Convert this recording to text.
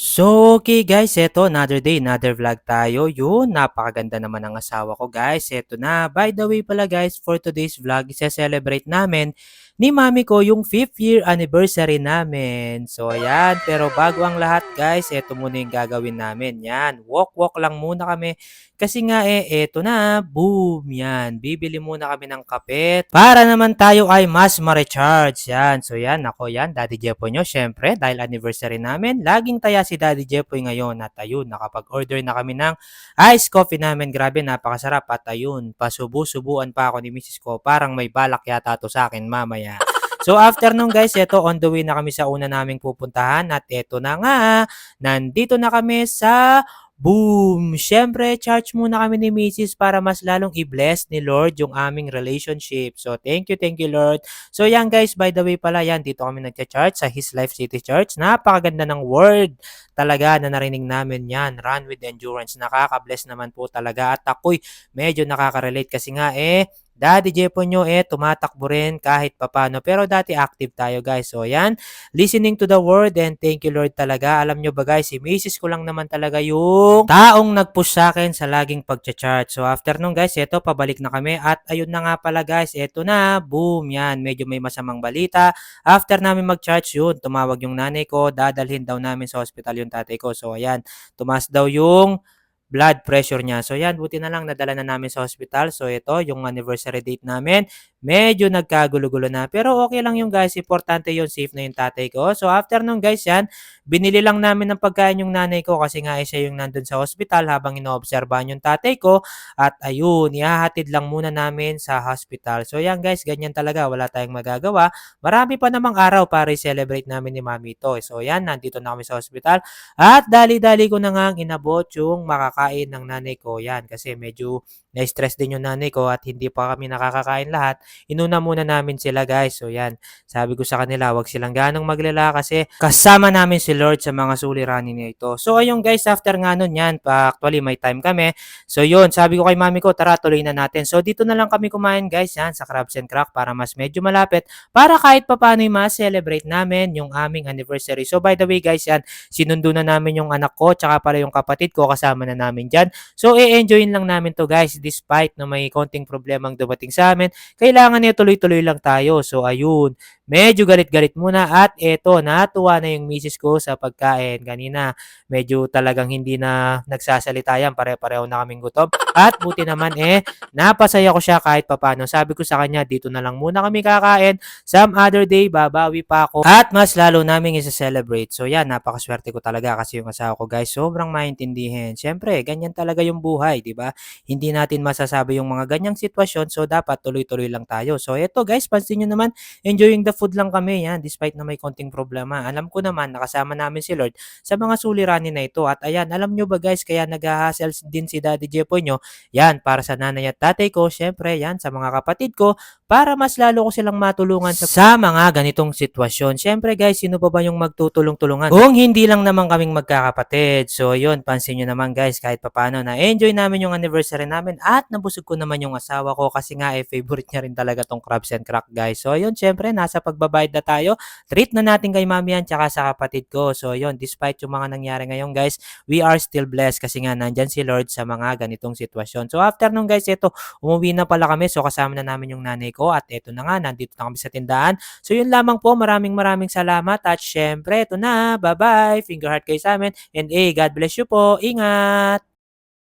So, okay guys, eto another day, another vlog tayo. Yun, napakaganda naman ng asawa ko guys. Eto na, by the way pala guys, for today's vlog, isa-celebrate namin ni mami ko yung 5th year anniversary namin. So, ayan. Pero bago ang lahat guys, eto muna yung gagawin namin. Yan, walk-walk lang muna kami. Kasi nga eh, eto na, boom, yan. Bibili muna kami ng kape para naman tayo ay mas ma-recharge. Yan, so yan, ako yan, Daddy Jepo nyo. Syempre, dahil anniversary namin, laging taya si Daddy Jepoy ngayon. At ayun, nakapag-order na kami ng iced coffee namin. Grabe, napakasarap. At ayun, pasubu-subuan pa ako ni Mrs. ko. Parang may balak yata to sa akin mamaya. So after nung guys, eto on the way na kami sa una naming pupuntahan at eto na nga, nandito na kami sa Boom! Siyempre, charge muna kami ni Mrs. para mas lalong i-bless ni Lord yung aming relationship. So, thank you, thank you, Lord. So, yan guys, by the way pala, yan, dito kami nagcha-charge sa His Life City Church. Napakaganda ng word talaga na narinig namin yan. Run with endurance. Nakaka-bless naman po talaga. At ako'y medyo nakaka-relate kasi nga eh, Daddy Jepo nyo eh, tumatakbo rin kahit papano. Pero dati active tayo guys. So yan, listening to the word and thank you Lord talaga. Alam nyo ba guys, si Mrs. ko lang naman talaga yung taong nag-push sa akin sa laging pag-chart. So after nung guys, eto, pabalik na kami. At ayun na nga pala guys, eto na, boom, yan. Medyo may masamang balita. After namin mag-charge yun, tumawag yung nanay ko, dadalhin daw namin sa hospital yung tatay ko. So ayan, tumas daw yung blood pressure niya. So yan, buti na lang nadala na namin sa hospital. So ito, yung anniversary date namin, medyo nagkagulo-gulo na. Pero okay lang yung guys, importante yung safe na yung tatay ko. So after nung guys yan, binili lang namin ng pagkain yung nanay ko kasi nga eh, siya yung nandun sa hospital habang inoobserbahan yung tatay ko. At ayun, ihahatid lang muna namin sa hospital. So yan guys, ganyan talaga, wala tayong magagawa. Marami pa namang araw para i-celebrate namin ni mami ito. So yan, nandito na kami sa hospital. At dali-dali ko na nga inabot yung makakain ng nanay ko. Yan, kasi medyo na-stress din yung nanay ko at hindi pa kami nakakakain lahat. Inuna muna namin sila guys. So yan, sabi ko sa kanila, wag silang ganong maglala kasi kasama namin si Lord sa mga suliranin nito. So ayun guys, after nga nun yan, pa actually may time kami. So yun, sabi ko kay mami ko, tara tuloy na natin. So dito na lang kami kumain guys yan sa Crabs and Crack para mas medyo malapit para kahit papano yung ma-celebrate namin yung aming anniversary. So by the way guys yan, sinundo na namin yung anak ko tsaka pala yung kapatid ko kasama na namin dyan. So i-enjoyin lang namin to guys despite na may konting problemang dumating sa amin. Kailangan niya tuloy-tuloy lang tayo. So ayun, medyo galit-galit muna at eto, natuwa na yung misis ko sa pagkain. Kanina, medyo talagang hindi na nagsasalita yan. Pare-pareho na kaming gutom. At buti naman eh, napasaya ko siya kahit papano. Sabi ko sa kanya, dito na lang muna kami kakain. Some other day, babawi pa ako. At mas lalo naming isa-celebrate. So yan, napakaswerte ko talaga kasi yung asawa ko guys, sobrang maintindihin. Siyempre, ganyan talaga yung buhay, di ba? Hindi natin masasabi yung mga ganyang sitwasyon. So dapat tuloy-tuloy lang tayo. So eto guys, pansin nyo naman, enjoying the food lang kami yan despite na may konting problema. Alam ko naman, nakasama namin si Lord sa mga suliranin na ito. At ayan, alam nyo ba guys, kaya nag-hassle din si Daddy Jepo nyo yan, para sa nanay at tatay ko, syempre yan, sa mga kapatid ko, para mas lalo ko silang matulungan sa, sa mga ganitong sitwasyon. Syempre guys, sino pa ba yung magtutulong-tulungan? Kung hindi lang naman kaming magkakapatid. So yun, pansin nyo naman guys, kahit papano na enjoy namin yung anniversary namin at nabusog ko naman yung asawa ko kasi nga eh, favorite niya rin talaga tong crabs and crack guys. So yun, syempre, nasa pagbabayad na tayo. Treat na natin kay mami yan tsaka sa kapatid ko. So yun, despite yung mga nangyari ngayon guys, we are still blessed kasi nga nandyan si Lord sa mga ganitong sitwasyon. So after nung guys, ito, umuwi na pala kami. So kasama na namin yung nanay ko at ito na nga, nandito na kami sa tindahan. So yun lamang po, maraming maraming salamat at syempre, ito na, bye-bye, finger heart kayo sa amin and eh, God bless you po, ingat!